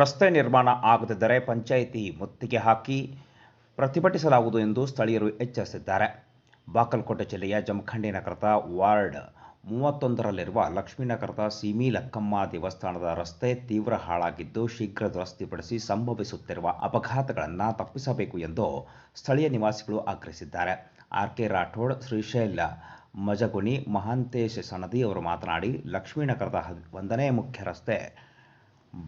ರಸ್ತೆ ನಿರ್ಮಾಣ ಆಗದಿದ್ದರೆ ಪಂಚಾಯಿತಿ ಮುತ್ತಿಗೆ ಹಾಕಿ ಪ್ರತಿಭಟಿಸಲಾಗುವುದು ಎಂದು ಸ್ಥಳೀಯರು ಎಚ್ಚರಿಸಿದ್ದಾರೆ. ಬಾಗಲಕೋಟೆ ಜಿಲ್ಲೆಯ ಜಮಖಂಡಿ ನಗರದ ವಾರ್ಡ್ ಮೂವತ್ತೊಂದರಲ್ಲಿರುವ ಲಕ್ಷ್ಮೀನಗರದ ಸೀಮಿ ಲಕ್ಕಮ್ಮ ದೇವಸ್ಥಾನದ ರಸ್ತೆ ತೀವ್ರ ಹಾಳಾಗಿದ್ದು ಶೀಘ್ರ ದುರಸ್ತಿಪಡಿಸಿ ಸಂಭವಿಸುತ್ತಿರುವ ಅಪಘಾತಗಳನ್ನು ತಪ್ಪಿಸಬೇಕು ಎಂದು ಸ್ಥಳೀಯ ನಿವಾಸಿಗಳು ಆಗ್ರಹಿಸಿದ್ದಾರೆ. ಆರ್ ಕೆ ರಾಠೋಡ್, ಶ್ರೀಶೈಲ ಮಜಗುಣಿ, ಮಹಾಂತೇಶ್ ಸನದಿ ಅವರು ಮಾತನಾಡಿ, ಲಕ್ಷ್ಮೀನಗರದ ಒಂದನೇ ಮುಖ್ಯ ರಸ್ತೆ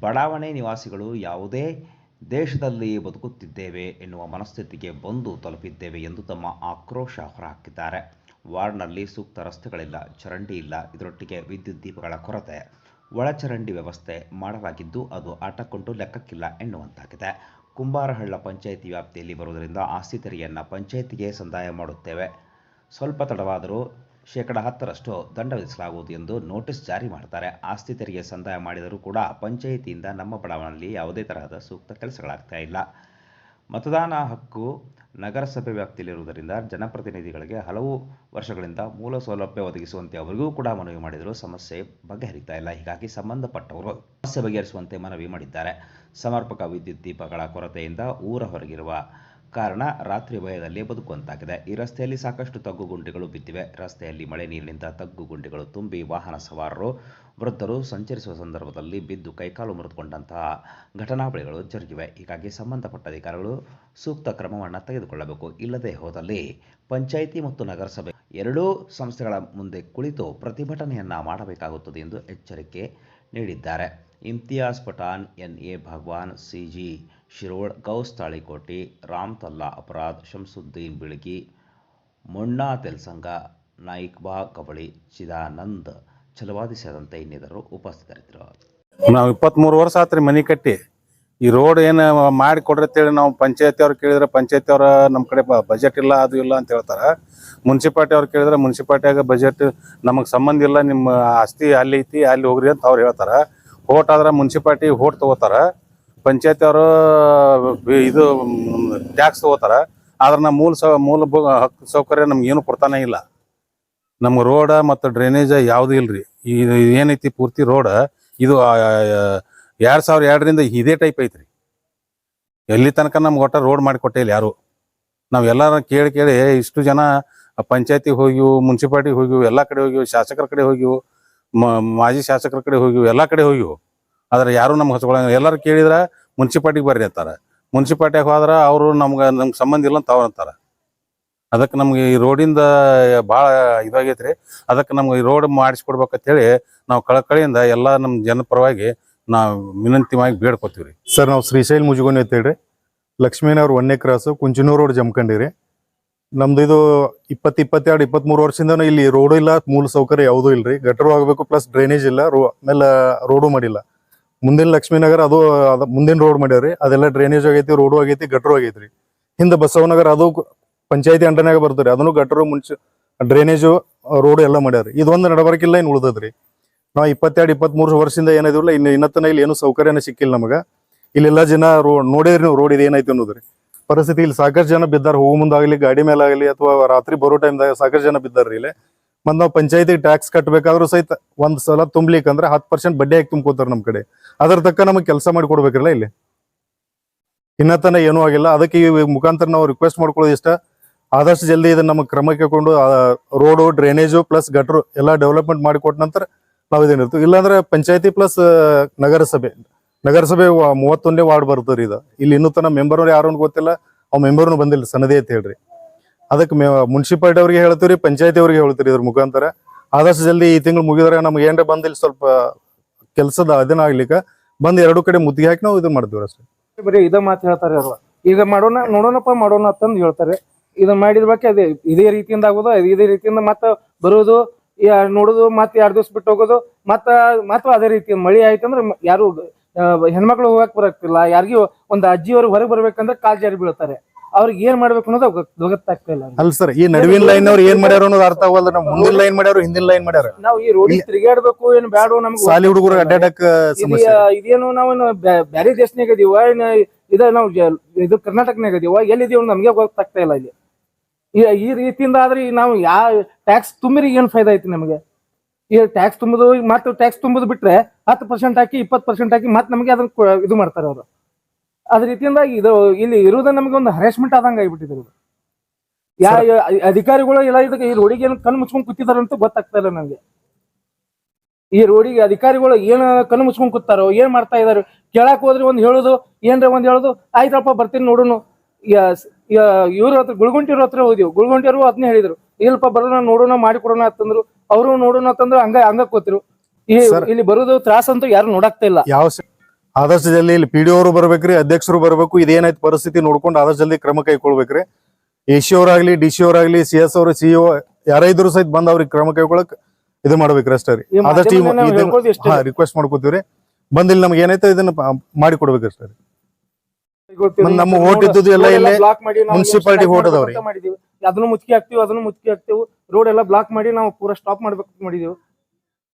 ಬಡಾವಣೆ ನಿವಾಸಿಗಳು ಯಾವುದೇ ದೇಶದಲ್ಲಿ ಬದುಕುತ್ತಿದ್ದೇವೆ ಎನ್ನುವ ಮನಸ್ಥಿತಿಗೆ ಬಂದು ತಲುಪಿದ್ದೇವೆ ಎಂದು ತಮ್ಮ ಆಕ್ರೋಶ ಹೊರಹಾಕಿದ್ದಾರೆ. ವಾರ್ಡ್ನಲ್ಲಿ ಸೂಕ್ತ ರಸ್ತೆಗಳಿಲ್ಲ, ಚರಂಡಿ ಇಲ್ಲ, ಇದರೊಟ್ಟಿಗೆ ವಿದ್ಯುತ್ ದೀಪಗಳ ಕೊರತೆ ಒಳಚರಂಡಿ ವ್ಯವಸ್ಥೆ ಮಾಡಲಾಗಿದ್ದು ಅದು ಆಟಕ್ಕೊಂಟು ಲೆಕ್ಕಕ್ಕಿಲ್ಲ ಎನ್ನುವಂತಾಗಿದೆ. ಕುಂಬಾರಹಳ್ಳ ಪಂಚಾಯಿತಿ ವ್ಯಾಪ್ತಿಯಲ್ಲಿ ಬರುವುದರಿಂದ ಆಸ್ತಿ ತೆರಿಗೆಯನ್ನು ಪಂಚಾಯಿತಿಗೆ ಸಂದಾಯ ಮಾಡುತ್ತೇವೆ. ಸ್ವಲ್ಪ ತಡವಾದರೂ ಶೇಕಡ ಹತ್ತರಷ್ಟು ದಂಡ ವಿಧಿಸಲಾಗುವುದು ಎಂದು ನೋಟಿಸ್ ಜಾರಿ ಮಾಡ್ತಾರೆ. ಆಸ್ತಿ ತೆರಿಗೆ ಸಂದಾಯ ಮಾಡಿದರೂ ಕೂಡ ಪಂಚಾಯಿತಿಯಿಂದ ನಮ್ಮ ಬಡಾವಣೆಯಲ್ಲಿ ಯಾವುದೇ ತರಹದ ಸೂಕ್ತ ಕೆಲಸಗಳಾಗ್ತಾ ಇಲ್ಲ. ಮತದಾನ ಹಕ್ಕು ನಗರಸಭೆ ವ್ಯಾಪ್ತಿಯಲ್ಲಿರುವುದರಿಂದ ಜನಪ್ರತಿನಿಧಿಗಳಿಗೆ ಹಲವು ವರ್ಷಗಳಿಂದ ಮೂಲ ಸೌಲಭ್ಯ ಒದಗಿಸುವಂತೆ ಅವರಿಗೂ ಕೂಡ ಮನವಿ ಮಾಡಿದರೂ ಸಮಸ್ಯೆ ಬಗೆಹರಿತಾ ಇಲ್ಲ. ಹೀಗಾಗಿ ಸಂಬಂಧಪಟ್ಟವರು ಸಮಸ್ಯೆ ಬಗೆಹರಿಸುವಂತೆ ಮನವಿ ಮಾಡಿದ್ದಾರೆ. ಸಮರ್ಪಕ ವಿದ್ಯುತ್ ದೀಪಗಳ ಕೊರತೆಯಿಂದ ಊರ ಹೊರಗಿರುವ ಕಾರಣ ರಾತ್ರಿ ಭಯದಲ್ಲಿ ಬದುಕುವಂತಾಗಿದೆ. ಈ ರಸ್ತೆಯಲ್ಲಿ ಸಾಕಷ್ಟು ತಗ್ಗು ಗುಂಡಿಗಳು ಬಿದ್ದಿವೆ. ರಸ್ತೆಯಲ್ಲಿ ಮಳೆ ನೀರಿನಿಂದ ತಗ್ಗು ಗುಂಡಿಗಳು ತುಂಬಿ ವಾಹನ ಸವಾರರು, ವೃದ್ಧರು ಸಂಚರಿಸುವ ಸಂದರ್ಭದಲ್ಲಿ ಬಿದ್ದು ಕೈಕಾಲು ಮುರಿದುಕೊಂಡಂತಹ ಘಟನಾವಳಿಗಳು ಜರುಗಿವೆ. ಹೀಗಾಗಿ ಸಂಬಂಧಪಟ್ಟ ಅಧಿಕಾರಿಗಳು ಸೂಕ್ತ ಕ್ರಮವನ್ನು ತೆಗೆದುಕೊಳ್ಳಬೇಕು. ಇಲ್ಲದೆ ಹೋದಲ್ಲಿ ಪಂಚಾಯಿತಿ ಮತ್ತು ನಗರಸಭೆ ಎರಡೂ ಸಂಸ್ಥೆಗಳ ಮುಂದೆ ಕುಳಿತು ಪ್ರತಿಭಟನೆಯನ್ನ ಮಾಡಬೇಕಾಗುತ್ತದೆ ಎಂದು ಎಚ್ಚರಿಕೆ ನೀಡಿದ್ದಾರೆ. Imtiyaz Pathan N. A. Bhagwan, C. G. Shirol Gous Talikoti, Ram Talla, Aparadh, Shamsuddin Bilagi, Monna Telsang Naikba Kabali Chidanand Chalavadi ಸೇರಿದಂತೆ ಇನ್ನಿತರರು ಉಪಸ್ಥಿತರಿದ್ದರು. ನಾವು ಇಪ್ಪತ್ಮೂರು ವರ್ಷ ಆತ್ರಿ ಮನೆ ಕಟ್ಟಿ. ಈ ರೋಡ್ ಏನು ಮಾಡಿ ಕೊಡ್ರಿ ಅಂತೇಳಿ ನಾವು ಪಂಚಾಯತಿ ಅವ್ರು ಕೇಳಿದ್ರೆ ಪಂಚಾಯತಿ ಅವ್ರ ನಮ್ಮ ಕಡೆ ಬಜೆಟ್ ಇಲ್ಲ, ಅದು ಇಲ್ಲ ಅಂತ ಹೇಳ್ತಾರೆ. ಮುನ್ಸಿಪಾಲ್ಟಿ ಅವ್ರು ಕೇಳಿದ್ರೆ ಮುನ್ಸಿಪಾಲ್ಟಿಯಾಗ ಬಜೆಟ್ ನಮಗೆ ಸಂಬಂಧ ಇಲ್ಲ, ನಿಮ್ಮ ಆಸ್ತಿ ಅಲ್ಲಿ ಐತಿ, ಅಲ್ಲಿ ಹೋಗ್ರಿ ಅಂತ ಅವ್ರು ಹೇಳ್ತಾರೆ. ಹೋಟ್ ಆದ್ರೆ ಮುನ್ಸಿಪಾಲ್ಟಿ ಹೋಟ್ ತಗೋತಾರ. ಪಂಚಾಯತಿ ಅವರು ಇದು ಟ್ಯಾಕ್ಸ್ ತಗೋತಾರ. ಆದ್ರೆ ನಮ್ಮ ಮೂಲ ಮೂಲ ಹಕ್ಕು, ಸೌಕರ್ಯ ನಮ್ಗೆ ಏನು ಕೊಡ್ತಾನೆ ಇಲ್ಲ. ನಮ್ಗೆ ರೋಡ ಮತ್ತು ಡ್ರೈನೇಜ್ ಯಾವ್ದು ಇಲ್ರಿ. ಇದು ಏನೈತಿ ಪೂರ್ತಿ ರೋಡ, ಇದು ಎರಡು ಸಾವಿರ ಎರಡರಿಂದ ಇದೇ ಟೈಪ್ ಐತ್ರಿ. ಎಲ್ಲಿ ತನಕ ನಮ್ಗೆ ಒಟ್ಟ ರೋಡ್ ಮಾಡಿ ಕೊಟ್ಟಿಲ್ಲ ಯಾರು. ನಾವು ಎಲ್ಲಾರ ಕೇಳಿ ಕೇಳಿ ಇಷ್ಟು ಜನ ಪಂಚಾಯತಿ ಹೋಗಿವು ಮುನ್ಸಿಪಾಲ್ಟಿಗೆ ಹೋಗಿವು ಎಲ್ಲ ಕಡೆ ಹೋಗಿವು ಶಾಸಕರ ಕಡೆ ಹೋಗಿವು ಮಾಜಿ ಶಾಸಕರ ಕಡೆ ಹೋಗಿವು ಎಲ್ಲ ಕಡೆ ಹೋಗಿವು ಆದ್ರೆ ಯಾರು ನಮ್ಗೆ ಹಚ್ಕೊಳಂಗ ಎಲ್ಲರೂ ಕೇಳಿದ್ರೆ ಮುನ್ಸಿಪಾಲ್ಟಿಗೆ ಬರ್ರಿ ಅಂತಾರ. ಮುನ್ಸಿಪಾಲ್ಟಿಯಾಗ ಹೋದ್ರೆ ಅವರು ನಮ್ಗೆ ನಮ್ಗೆ ಸಂಬಂಧ ಇಲ್ಲ ಅಂತ ಅವ್ರು ಅದಕ್ಕೆ ನಮ್ಗೆ ಈ ರೋಡಿಂದ ಭಾಳ ಇದಾಗೈತ್ರಿ. ಅದಕ್ಕೆ ನಮ್ಗೆ ಈ ರೋಡ್ ಮಾಡಿಸ್ಕೊಡ್ಬೇಕಂತ ಹೇಳಿ ನಾವು ಕಳಕಳಿಯಿಂದ ಎಲ್ಲ ನಮ್ಮ ಜನ ಪರವಾಗಿ ನಾವು ವಿನಂತಿಯಾಗಿ ಬೇಡ್ಕೊತೀವಿ ಸರ್, ನಾವು ಶ್ರೀಶೈಲ್ ಮುಜುಗೋನಿ ಅಂತೇಳಿ ಲಕ್ಷ್ಮೀನವ್ರ ಒಂದನೇ ಕ್ರಾಸು ಕುಂಚಿನೂರು ರೋಡ್ ಜಮ್ಕಂಡಿರಿ. ನಮ್ದು ಇದು ಇಪ್ಪತ್ತು ಇಪ್ಪತ್ತೆರಡು, ಇಪ್ಪತ್ಮೂರು ವರ್ಷದಿಂದ ಇಲ್ಲಿ ರೋಡು ಇಲ್ಲ, ಮೂಲ ಸೌಕರ್ಯ ಯಾವುದೂ ರೀ ಗಟರು ಆಗಬೇಕು ಪ್ಲಸ್ ಡ್ರೈನೇಜ್ ಇಲ್ಲ, ರೋ ಆಮೇಲೆ ರೋಡು ಮಾಡಿಲ್ಲ. ಮುಂದಿನ ಲಕ್ಷ್ಮೀನಗರ ಅದು, ಅದ ಮುಂದಿನ ರೋಡ್ ಮಾಡ್ಯಾವ್ರಿ ಅದೆಲ್ಲ ಡ್ರೈನೇಜ್ ಆಗೈತಿ ರೋಡು ಆಗೈತಿ ಗಟ್ರು ಆಗೈತ್ರಿ. ಹಿಂದೆ ಬಸವನಗರ ಅದು ಪಂಚಾಯತಿ ಅಂಡರ್ನಾಗ ಬರ್ತದ್ರಿ. ಅದನ್ನು ಗಟ್ರು ಮುಂಚೆ ಡ್ರೈನೇಜು ರೋಡ್ ಎಲ್ಲ ಮಾಡ್ಯಾರ. ಇದೊಂದು ನಡಬರ್ಕಿಲ್ಲ ಇನ್ನು ಉಳ್ದದ್ರಿ. ನಾವು ಇಪ್ಪತ್ತೆರಡು, ಇಪ್ಪತ್ಮೂರು ವರ್ಷದಿಂದ ಏನಿದಿಲ್ಲ ಇನ್ನು ಇನ್ನತನ ಇಲ್ಲಿ ಏನು ಸೌಕರ್ಯನ ಸಿಕ್ಕಿಲ್ಲ ನಮಗ. ಇಲ್ಲೆಲ್ಲ ಜನ ರೋ, ನೋಡಿದ್ರಿ ನೀವು ರೋಡ್ ಇದೇನೈತಿ ಅನ್ನೋದ್ರಿ. ಪರಿಸ್ಥಿತಿ ಇಲ್ಲಿ ಸಾಕಷ್ಟು ಜನ ಬಿದ್ದಾರ. ಹೋಗೋ ಮುಂದಾಗಲಿ, ಗಾಡಿ ಮೇಲೆ ಆಗಲಿ ಅಥವಾ ರಾತ್ರಿ ಬರೋ ಟೈಮ್ದಾಗ ಸಾಕಷ್ಟು ಜನ ಬಿದ್ದಾರ್ರಿ ಇಲ್ಲಿ. ಮತ್ತೆ ನಾವು ಪಂಚಾಯತಿಗೆ ಟ್ಯಾಕ್ಸ್ ಕಟ್ಟಬೇಕಾದ್ರೂ ಸಹಿತ ಒಂದ್ ಸಲ ತುಂಬ್ಲಿಕ್ಕೆ ಅಂದ್ರೆ ಹತ್ತು ಪರ್ಸೆಂಟ್ ಬಡ್ಡಿ ಹಾಕಿ ತುಂಬ್ಕೋತಾರೆ ನಮ್ಮ ಕಡೆ. ಅದ್ರ ತಕ್ಕ ನಮಗೆ ಕೆಲಸ ಮಾಡಿ ಕೊಡ್ಬೇಕಿರಲ್ಲ ಇಲ್ಲಿ? ಇನ್ನತನ ಏನೂ ಆಗಿಲ್ಲ. ಅದಕ್ಕೆ ಈ ಮುಖಾಂತರ ನಾವು ರಿಕ್ವೆಸ್ಟ್ ಮಾಡ್ಕೊಳ್ಳೋದು ಇಷ್ಟ. ಆದಷ್ಟು ಜಲ್ದಿ ಇದನ್ನ ನಮಗೆ ಕ್ರಮಕ್ಕೆ ಕೊಂಡು ರೋಡು ಡ್ರೈನೇಜು ಪ್ಲಸ್ ಗಟ್ರು ಎಲ್ಲ ಡೆವಲಪ್ಮೆಂಟ್ ಮಾಡಿ ಕೊಟ್ಟ ನಂತರ ನಾವು ಇದೇನಿರ್ತೀವಿ ಇಲ್ಲಾಂದ್ರೆ ಪಂಚಾಯತಿ ಪ್ಲಸ್ ನಗರಸಭೆ. ನಗರಸಭೆ ಮೂವತ್ತೊಂದೇ ವಾರ್ಡ್ ಬರ್ತದ್ರಿ ಇದು. ಇಲ್ಲಿ ಇನ್ನೂ ತನ ಮೆಂಬರ್ ಯಾರು ಗೊತ್ತಿಲ್ಲ. ಅವ್ ಮೆಂಬರ್ನು ಬಂದಿಲ್ಲ. ಸನದಿ ಅಂತ ಹೇಳ್ರಿ. ಅದಕ್ಕೆ ಮುನ್ಸಿಪಾಲ್ಟಿ ಅವ್ರಿಗೆ ಹೇಳ್ತೀವಿ ಪಂಚಾಯತಿ ಅವ್ರಿಗೆ ಹೇಳ್ತೀರಿ ಇದ್ರ ಮುಖಾಂತರ. ಆದಷ್ಟು ಜಲ್ದಿ ಈ ತಿಂಗಳು ಮುಗಿದ್ರೆ ನಮ್ಗೆ ಏನ್ರ ಬಂದು ಇಲ್ಲಿ ಸ್ವಲ್ಪ ಕೆಲಸದ ಅದನ್ನ ಆಗ್ಲಿಕ್ಕೆ, ಬಂದು ಎರಡು ಕಡೆ ಮುತ್ತಿಗೆ ಹಾಕಿ ನಾವು ಇದು ಮಾಡ್ತೀವಿ ಅಷ್ಟೇ. ಬರೀ ಇದ ಮಾತು ಹೇಳ್ತಾರೆ ಅವ್ರು. ಈಗ ಮಾಡೋಣ, ನೋಡೋಣಪ್ಪ, ಮಾಡೋಣ ಅಂತಂದು ಹೇಳ್ತಾರೆ. ಇದನ್ನ ಮಾಡಿದ ಬಗ್ಗೆ ಅದೇ, ಇದೇ ರೀತಿಯಿಂದ ಆಗೋದು, ಇದೇ ರೀತಿಯಿಂದ ಮತ್ತೆ ಬರೋದು ನೋಡೋದು ಮತ್ತೆ ಎರಡು ದಿವ್ಸ ಬಿಟ್ಟು ಹೋಗೋದು, ಮತ್ತ ಮತ್ತೆ ಅದೇ ರೀತಿ ಮಳಿ ಆಯ್ತಂದ್ರೆ ಮ- ಯಾರು ಹೆಣ್ಮಕ್ಳು ಹೋಗಕ್ ಬರಕ್ತಿಲ್ಲ. ಯಾರಿಗೂ ಒಂದು ಅಜ್ಜಿಯವ್ರಿಗೆ ಹೊರಗೆ ಬರ್ಬೇಕಂದ್ರೆ ಕಾಲ್ ಜಾರಿ ಬೀಳ್ತಾರೆ. ಅವ್ರಿಗೆ ಏನ್ ಮಾಡ್ಬೇಕು ಅನ್ನೋದು ಗೊತ್- ಗೊತ್ತಾಗ್ತಾ ಇಲ್ಲ ಅಲ್ಲ ಸರ್ ಈ ನಡುವಿನ ಲೈನ್ ಅವ್ರು ಏನ್ ಮಾಡ್ಯಾರ ಅನ್ನೋದು ಅರ್ಥ ಆಗಲ್ಲ ನಾವು ಮುಂದಿನ ಲೈನ್ ಮಾಡ್ಯಾರ ಹಿಂದಿನ ಲೈನ್ ಮಾಡ್ಯಾರ. ನಾವು ಈ ರೋಡ್ ತಿರುಗಾಡ್ಬೇಕು ಏನ್ ಬ್ಯಾಡೋ ನಮ್ಗೆ ಸಾಲಿ ಹುಡುಗರು ಅಡ್ಡಾಡಕ್ ಸಮಸ್ಯೆ ಇದು- ಇದೇನು ನಾವು ಬ್ಯಾರೆ ದೇಶನಾಗ ಇದೀವ ಏನ್ ಇದ ನಾವು ಇದು ಕರ್ನಾಟಕನಾಗ ಇದೀವ ಎಲ್ಲಿದೀವ ನಮ್ಗೆ ಗೊತ್ತಾಗ್ತಾ ಇಲ್ಲ ಇಲ್ಲಿ. ಈ- ರೀತಿಯಿಂದ ಆದ್ರೆ ಈ ನಾವು ಯಾವ ಟ್ಯಾಕ್ಸ್ ತುಂಬಿರಿ ಏನ್ ಫೈದಾ ಐತಿ ನಮಗೆ? ಈ ಟ್ಯಾಕ್ಸ್ ತುಂಬುದು ಮತ್ತೆ ಟ್ಯಾಕ್ಸ್ ತುಂಬುದು ಬಿಟ್ರೆ ಹತ್ತು ಪರ್ಸೆಂಟ್ ಹಾಕಿ ಇಪ್ಪತ್ತು ಪರ್ಸೆಂಟ್ ಹಾಕಿ ಮತ್ತೆ ನಮಗೆ ಅದನ್ನ ಇದು ಮಾಡ್ತಾರೆ ಅವರು. ಅದ ರೀತಿಯಿಂದ ಇದು ಇಲ್ಲಿ ಇರುವುದ ನಮ್ಗೆ ಒಂದು ಹರಾಸ್ಮೆಂಟ್ ಆದಂಗ ಆಗಿಬಿಟ್ಟಿದ್ರು ಯಾ ಅಧಿಕಾರಿಗಳು ಎಲ್ಲ ಇದಕ್ಕೆ ಈ ರೋಡಿಗೆ ಏನು ಕಣ್ಣು ಮುಚ್ಕೊಂಡ್ ಕೂತಿದಾರ ಅಂತ ಗೊತ್ತಾಗ್ತಾ ಇಲ್ಲ ನನಗೆ. ಈ ರೋಡಿಗೆ ಅಧಿಕಾರಿಗಳು ಏನ ಕಣ್ಣು ಮುಚ್ಕೊಂಡ್ ಕೂತಾರೋ ಏನ್ ಮಾಡ್ತಾ ಇದಾರೆ ಕೇಳಕ್ ಹೋದ್ರೆ ಒಂದ್ ಹೇಳುದು ಏನ್ರ ಒಂದ್ ಹೇಳುದು ಆಯ್ತಪ್ಪ ಬರ್ತೀನಿ ನೋಡುನು. ಇವ್ರ ಹತ್ರ ಗುಳ್ಗುಂಟಿಯವ್ರ ಹತ್ರ ಹೋದಿವ್ ಗುಳ್ಗುಂಟಿಯವರು ಅದನ್ನೇ ಹೇಳಿದ್ರು. ಇಲ್ಲಪ್ಪ ಬರೋಣ ನೋಡೋಣ ಮಾಡಿ ಕೊಡೋಣ ಅಂತಂದ್ರು ಅವರು ನೋಡೋಣ ಅಂತಂದ್ರು ಹಂಗ ಹಂಗ ಕೂತಿರು. ಇಲ್ಲಿ ಬರೋದು ತ್ರಾಸ ಅಂತೂ ಯಾರು ನೋಡಾಕ್ತಾ ಇಲ್ಲ. ಯಾವ ಆದಷ್ಟು ಜಲ್ದಿ ಇಲ್ಲಿ ಪಿ ಡಿ ಅವರು ಬರ್ಬೇಕ್ರಿ ಅಧ್ಯಕ್ಷರು ಬರ್ಬೇಕು ಇದೇನಾಯ್ತು ಪರಿಸ್ಥಿತಿ ನೋಡ್ಕೊಂಡು ಆದಷ್ಟು ಜಲ್ದಿ ಕ್ರಮ ಕೈಗೊಳ್ಬೇಕ್ರಿ. ಎ ಸಿ ಅವರಾಗ್ಲಿ ಡಿ ಸಿ ಅವರಾಗ್ಲಿ ಸಿ ಎಸ್ ಅವರು ಸಿಇಒ ಯಾರೇ ಇದ್ರು ಸಹಿತ ಬಂದ್ ಅವ್ರಿಗೆ ಕ್ರಮ ಕೈಗೊಳಕ್ ಇದು ಮಾಡ್ಬೇಕ್ರಿ ಅಷ್ಟೇ ರೀ. ಆದಷ್ಟು. ಹಾ ರಿಕ್ವೆಸ್ಟ್ ಮಾಡ್ಕೋತೀವ್ರಿ. ಬಂದಿಲ್ಲ ಇಲ್ಲಿ ನಮ್ಗೆ ಏನೈತೆ ಇದನ್ನ ಮಾಡಿ ಕೊಡ್ಬೇಕು ಅಷ್ಟೇ ರೀ. ನಮ್ಮ ಓಟ್ ಇದ್ದದ್ದು ಎಲ್ಲ ಇಲ್ಲೇ ಮುನ್ಸಿಪಾಲಿಟಿ ಓಟ್ ಅದಾವ್ರಿ. ಅದನ್ನು ಮುಚ್ಕಿ ಹಾಕ್ತಿವಿ ಅದನ್ನು ಮುಚ್ಚಿ ಹಾಕ್ತಿವಿ. ರೋಡ್ ಎಲ್ಲ ಬ್ಲಾಕ್ ಮಾಡಿ ನಾವು ಪೂರಾ ಸ್ಟಾಪ್ ಮಾಡ್ಬೇಕು ಮಾಡಿದೀವಿ.